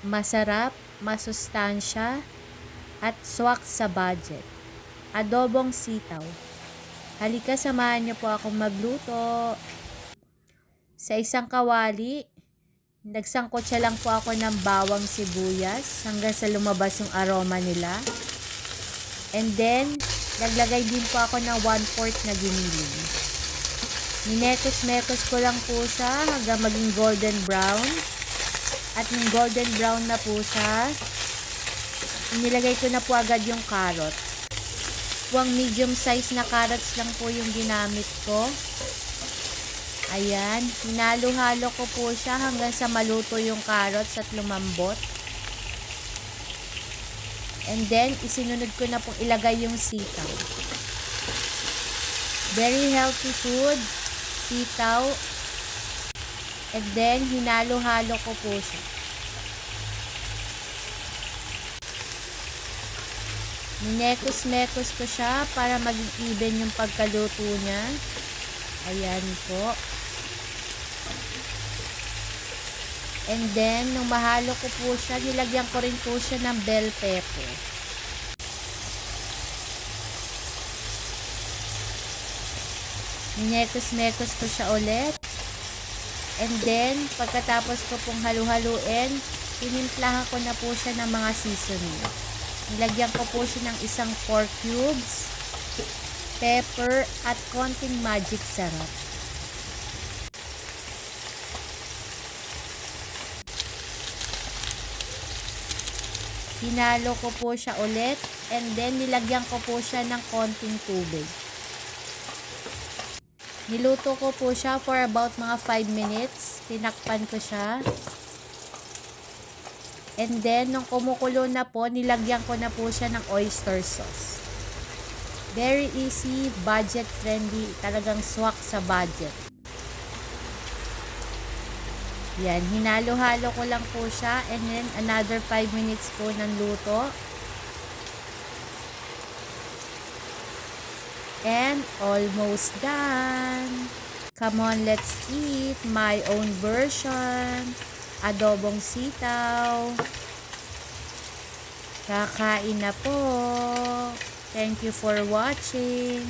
masarap, masustansya, at swak sa budget. Adobong sitaw. Halika, samahan niyo po akong magluto. Sa isang kawali, nagsangkot siya lang po ako ng bawang sibuyas hanggang sa lumabas yung aroma nila. And then, naglagay din po ako ng 1-4 na giniling. Minekos-mekos ko lang po siya hanggang maging golden brown. At nung golden brown na po siya, inilagay ko na po agad yung carrot. Huwag medium size na carrots lang po yung ginamit ko. Ayan, hinalo-halo ko po siya hanggang sa maluto yung carrots at lumambot. And then, isinunod ko na pong ilagay yung sitaw. Very healthy food, sitaw. And then, hinalo-halo ko po siya. Minekos-mekos ko siya para maging even yung pagkaluto niya. Ayan po. And then, nung mahalo ko po siya, nilagyan ko rin po siya ng bell pepper. Minekos-mekos ko siya ulit. And then, pagkatapos ko pong halu-haluin, tinimplahan ko na po siya ng mga seasoning. Nilagyan ko po siya ng isang 4 cubes, pepper, at konting magic sarap. Hinalo ko po siya ulit and then nilagyan ko po siya ng konting tubig. Niluto ko po siya for about mga 5 minutes. Tinakpan ko siya. And then, nung kumukulo na po, nilagyan ko na po siya ng oyster sauce. Very easy, budget friendly, talagang swak sa budget. Yan, hinalo-halo ko lang po siya and then another 5 minutes po ng luto. And almost done. Come on, let's eat my own version. Adobong sitaw. Kakain na po. Thank you for watching.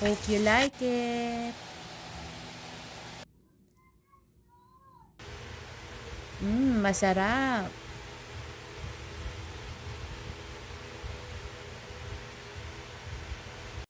Hope you like it. Mmm, masarap.